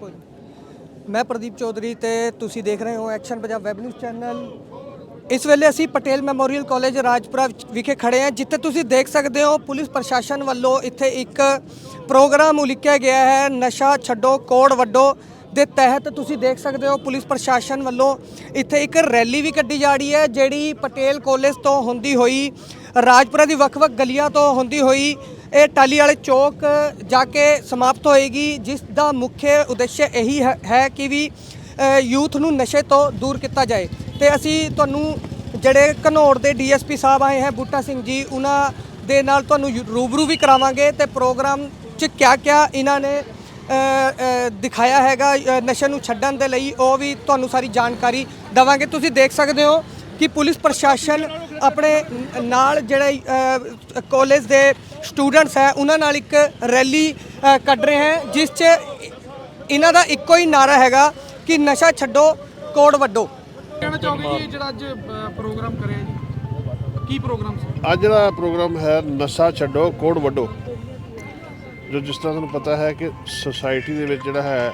ਕੋਈ ਮੈਂ ਪ੍ਰਦੀਪ ਚੌਧਰੀ ਤੇ ਤੁਸੀਂ ਦੇਖ ਰਹੇ ਹੋ action Punjab web news channel ਇਸ ਵੇਲੇ ਅਸੀਂ ਪਟੇਲ ਮੈਮੋਰੀਅਲ ਕਾਲਜ ਰਾਜਪੁਰਾ ਵਿਖੇ ਖੜੇ ਹਾਂ, ਜਿੱਥੇ ਤੁਸੀਂ ਦੇਖ ਸਕਦੇ ਹੋ ਪੁਲਿਸ ਪ੍ਰਸ਼ਾਸਨ ਵੱਲੋਂ ਇੱਥੇ ਇੱਕ ਪ੍ਰੋਗਰਾਮ ਉਲੀਕਿਆ ਗਿਆ ਹੈ, ਨਸ਼ਾ ਛੱਡੋ, ਕੋੜ ਵੱਡੋ ਦੇ ਤਹਿਤ। ਤੁਸੀਂ ਦੇਖ ਸਕਦੇ ਹੋ ਪੁਲਿਸ ਪ੍ਰਸ਼ਾਸਨ ਵੱਲੋਂ ਇੱਥੇ ਇੱਕ ਰੈਲੀ ਵੀ ਕੱਢੀ ਜਾ ਰਹੀ ਹੈ, ਜਿਹੜੀ ਪਟੇਲ ਕਾਲਜ ਤੋਂ ਹੁੰਦੀ ਹੋਈ, ਰਾਜਪੁਰਾ ਦੀ ਵੱਖ-ਵੱਖ ਗਲੀਆਂ ਤੋਂ ਹੁੰਦੀ ਹੋਈ ਇਹ ਟਾਲੀ ਵਾਲੇ ਚੌਕ ਜਾ ਕੇ ਸਮਾਪਤ ਹੋਏਗੀ, ਜਿਸ ਦਾ ਮੁੱਖ ਉਦੇਸ਼ ਇਹੀ ਹੈ- ਹੈ ਕਿ ਵੀ ਯੂਥ ਨੂੰ ਨਸ਼ੇ ਤੋਂ ਦੂਰ ਕੀਤਾ ਜਾਏ। ਤੇ ਅਸੀਂ ਤੁਹਾਨੂੰ ਜਿਹੜੇ ਘਨੌਰ ਦੇ ਡੀਐਸਪੀ ਸਾਹਿਬ ਆਏ ਹੈ, ਬੂਟਾ ਸਿੰਘ ਜੀ, ਉਹਨਾਂ ਦੇ ਨਾਲ ਤੁਹਾਨੂੰ ਯੂ- ਰੂਬਰੂ ਵੀ ਕਰਾਵਾਂਗੇ ਤੇ ਪ੍ਰੋਗਰਾਮ 'ਚ ਕਿਆ ਕਿਆ ਇਹਨਾਂ ਨੇ ਦਿਖਾਇਆ ਹੈਗਾ ਨਸ਼ੇ ਨੂੰ ਛੱਡਣ ਦੇ ਲਈ, ਉਹ ਵੀ ਤੁਹਾਨੂੰ ਸਾਰੀ ਜਾਣਕਾਰੀ ਦਵਾਂਗੇ। ਤੁਸੀਂ ਦੇਖ ਸਕਦੇ ਹੋ ਕਿ ਪੁਲਿਸ ਪ੍ਰਸ਼ਾਸਨ ਆਪਣੇ ਨਾਲ ਜਿਹੜੇ ਕਾਲਜ ਦੇ ਸਟੂਡੈਂਟਸ ਹੈ ਉਹਨਾਂ ਨਾਲ ਇੱਕ ਰੈਲੀ ਕੱਢ ਰਹੇ ਹੈ ਜਿਸ 'ਚ ਇਹਨਾਂ ਦਾ ਇੱਕੋ ਹੀ ਨਾਰਾ ਹੈਗਾ ਕਿ ਨਸ਼ਾ ਛੱਡੋ ਕੋੜ ਵੱਡੋ ਕਹਿਣਾ ਚਾਹੋਗੇ ਜੀ ਜਿਹੜਾ ਅੱਜ ਅ, ਪ੍ਰੋਗਰਾਮ ਕਰਿਆ ਜੀ? ਕੀ ਪ੍ਰੋਗਰਾਮ ਸੀ? ਅੱਜ ਜਿਹੜਾ ਪ੍ਰੋਗਰਾਮ ਹੈ ਨਸ਼ਾ ਛੱਡੋ ਕੋੜ ਵੱਡੋ ਜੋ ਜਿਸ ਤਰ੍ਹਾਂ ਤੁਹਾਨੂੰ ਪਤਾ ਹੈ ਕਿ ਸੋਸਾਇਟੀ ਦੇ ਵਿੱਚ ਜਿਹੜਾ ਹੈ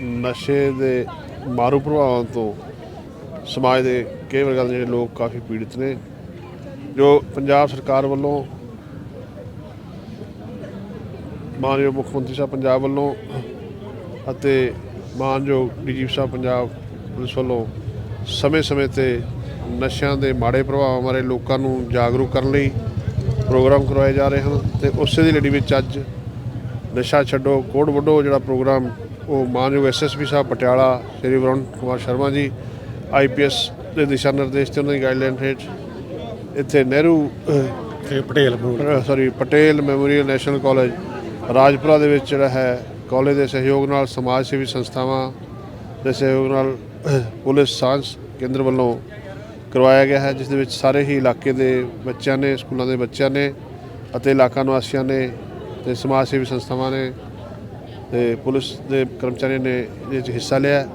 ਨਸ਼ੇ ਦੇ ਮਾਰੂ ਪ੍ਰਭਾਵਾਂ ਤੋਂ ਸਮਾਜ ਦੇ ਕਈ ਵਰਗਾਂ ਦੇ ਜਿਹੜੇ ਲੋਕ ਕਾਫੀ ਪੀੜਿਤ ਨੇ ਜੋ ਪੰਜਾਬ ਸਰਕਾਰ ਵੱਲੋਂ ਮਾਨਯੋਗ ਮੁੱਖ ਮੰਤਰੀ ਸਾਹਿਬ ਪੰਜਾਬ ਵੱਲੋਂ ਅਤੇ ਮਾਨਯੋਗ ਡੀਜੀਪੀ ਸਾਹਿਬ ਪੰਜਾਬ ਪੁਲਿਸ ਵੱਲੋਂ ਸਮੇਂ-ਸਮੇਂ ਤੇ ਨਸ਼ਿਆਂ ਦੇ ਮਾੜੇ ਪ੍ਰਭਾਵਾਂ ਬਾਰੇ ਲੋਕਾਂ ਨੂੰ ਜਾਗਰੂਕ ਕਰਨ ਲਈ ਪ੍ਰੋਗਰਾਮ ਕਰਵਾਏ ਜਾ ਰਹੇ ਹਨ ਤੇ ਉਸੇ ਦੀ ਲੜੀ ਵਿੱਚ ਅੱਜ ਨਸ਼ਾ ਛੱਡੋ ਕੋਡ ਵੱਡੋ ਜਿਹੜਾ ਪ੍ਰੋਗਰਾਮ ਉਹ ਮਾਨਯੋਗ ਐਸਐਸਪੀ ਸਾਹਿਬ ਪਟਿਆਲਾ ਸ਼੍ਰੀ ਵਰੁਣ ਕੁਮਾਰ ਸ਼ਰਮਾ ਜੀ ਆਈਪੀਐਸ ਦੇ ਦਿਸ਼ਾ ਨਿਰਦੇਸ਼ ਤੇ ਉਹਨਾਂ ਦੀ ਗਾਈਡਲਾਈਨ ਹੇਠ ਇੱਥੇ ਨਹਿਰੂ ਤੇ Patel sorry Patel memorial national college Rajpura ਦੇ ਵਿੱਚ ਜਿਹੜਾ ਹੈ, ਕਾਲਜ ਦੇ ਸਹਿਯੋਗ ਨਾਲ ਸਮਾਜ ਸੇਵੀ ਸੰਸਥਾਵਾਂ ਦੇ ਸਹਿਯੋਗ ਨਾਲ ਪੁਲਿਸ ਸਾਂਝ ਕੇਂਦਰ ਵੱਲੋਂ ਕਰਵਾਇਆ ਗਿਆ ਹੈ, ਜਿਸ ਦੇ ਵਿੱਚ ਸਾਰੇ ਹੀ ਇਲਾਕੇ ਦੇ ਬੱਚਿਆਂ ਨੇ, ਸਕੂਲਾਂ ਦੇ ਬੱਚਿਆਂ ਨੇ ਅਤੇ ਇਲਾਕਾ ਨਿਵਾਸੀਆਂ ਨੇ ਤੇ ਸਮਾਜ ਸੇਵੀ ਸੰਸਥਾਵਾਂ ਨੇ ਤੇ ਪੁਲਿਸ ਦੇ ਕਰਮਚਾਰੀਆਂ ਨੇ ਇਹਦੇ ਵਿੱਚ ਹਿੱਸਾ ਲਿਆ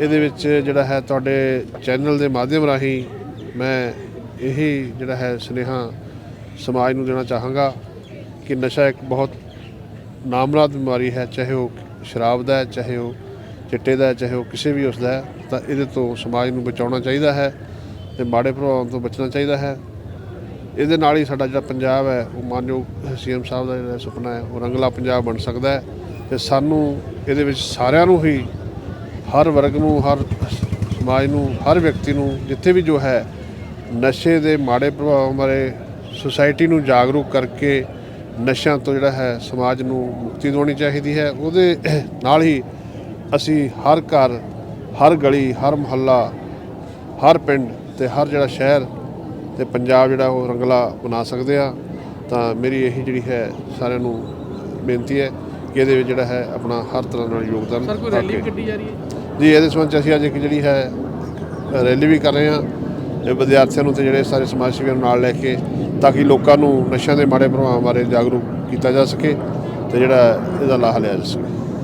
ਇਹਦੇ ਵਿੱਚ ਜਿਹੜਾ ਹੈ, ਤੁਹਾਡੇ ਚੈਨਲ ਦੇ ਮਾਧਿਅਮ ਰਾਹੀਂ ਮੈਂ ਇਹੀ ਜਿਹੜਾ ਹੈ, ਸੁਨੇਹਾ ਸਮਾਜ ਨੂੰ ਦੇਣਾ ਚਾਹਾਂਗਾ ਕਿ ਨਸ਼ਾ ਇੱਕ ਬਹੁਤ ਨਾਮਰਾਦ ਬਿਮਾਰੀ ਹੈ, ਚਾਹੇ ਉਹ ਸ਼ਰਾਬ ਦਾ ਹੈ, ਚਾਹੇ ਉਹ ਚਿੱਟੇ ਦਾ ਹੈ, ਚਾਹੇ ਉਹ ਕਿਸੇ ਵੀ ਉਸ ਦਾ ਹੈ, ਤਾਂ ਇਹਦੇ ਤੋਂ ਸਮਾਜ ਨੂੰ ਬਚਾਉਣਾ ਚਾਹੀਦਾ ਹੈ ਤੇ ਮਾੜੇ ਪ੍ਰਭਾਵਾਂ ਤੋਂ ਬਚਣਾ ਚਾਹੀਦਾ ਹੈ। ਇਹਦੇ ਨਾਲ ਹੀ ਸਾਡਾ ਜਿਹੜਾ ਪੰਜਾਬ ਹੈ, ਉਹ ਮਾਨਯੋਗ ਸੀਐਮ ਸਾਹਿਬ ਦਾ ਜਿਹੜਾ ਸੁਪਨਾ ਹੈ, ਉਹ ਰੰਗਲਾ ਪੰਜਾਬ ਬਣ ਸਕਦਾ ਹੈ ਤੇ ਸਾਨੂੰ ਇਹਦੇ ਵਿੱਚ ਸਾਰਿਆਂ ਨੂੰ ਹੀ ਹਰ ਵਰਗ ਨੂੰ, ਹਰ ਸਮਾਜ ਨੂੰ, ਹਰ ਵਿਅਕਤੀ ਨੂੰ, ਜਿੱਥੇ ਵੀ ਜੋ ਹੈ, ਨਸ਼ੇ ਦੇ ਮਾੜੇ ਪ੍ਰਭਾਵਾਂ ਬਾਰੇ ਸੁਸਾਇਟੀ ਨੂੰ ਜਾਗਰੂਕ ਕਰਕੇ ਨਸ਼ਿਆਂ ਤੋਂ ਜਿਹੜਾ ਹੈ ਸਮਾਜ ਨੂੰ ਮੁਕਤੀ ਦਿਵਾਉਣੀ ਚਾਹੀਦੀ ਹੈ। ਉਹਦੇ ਨਾਲ ਹੀ ਅਸੀਂ ਹਰ ਘਰ ਹਰ ਗਲੀ ਹਰ ਮੁਹੱਲਾ ਹਰ ਪਿੰਡ ਤੇ ਹਰ ਜਿਹੜਾ ਸ਼ਹਿਰ ਤੇ ਪੰਜਾਬ ਜਿਹੜਾ ਉਹ ਰੰਗਲਾ ਬਣਾ ਸਕਦੇ ਆ ਤਾਂ ਮੇਰੀ ਇਹੀ ਜਿਹੜੀ ਹੈ ਸਾਰਿਆਂ ਨੂੰ ਬੇਨਤੀ ਹੈ ਕਿ ਇਹਦੇ ਵਿੱਚ ਜਿਹੜਾ ਹੈ ਆਪਣਾ ਹਰ ਤਰ੍ਹਾਂ ਨਾਲ ਯੋਗਦਾਨ ਸਰ ਕੋਈ ਰੈਲੀ ਕੱਢੀ ਜਾ ਰਹੀ ਹੈ? ਜੀ ਇਹਦੇ ਸੰਬੰਧ 'ਚ ਅਸੀਂ ਅੱਜ ਇੱਕ ਜਿਹੜੀ ਹੈ ਰੈਲੀ ਵੀ ਕਰ ਰਹੇ ਹਾਂ। ਵਿਦਿਆਰਥੀਆਂ ਨੂੰ ਤੇ ਜਿਹੜੇ ਸਾਰੇ ਸਮਾਜ ਸੇਵੀਆਂ ਨੂੰ ਨਾਲ ਲੈ ਕੇ ਤਾਂ ਕਿ ਲੋਕਾਂ ਨੂੰ ਨਸ਼ਿਆਂ ਦੇ ਮਾੜੇ ਪ੍ਰਭਾਵਾਂ ਬਾਰੇ ਜਾਗਰੂਕ ਕੀਤਾ ਜਾ ਸਕੇ ਤੇ ਜਿਹੜਾ ਇਹਦਾ ਲਾਹਾ ਲਿਆ ਜਾ ਸਕੇ।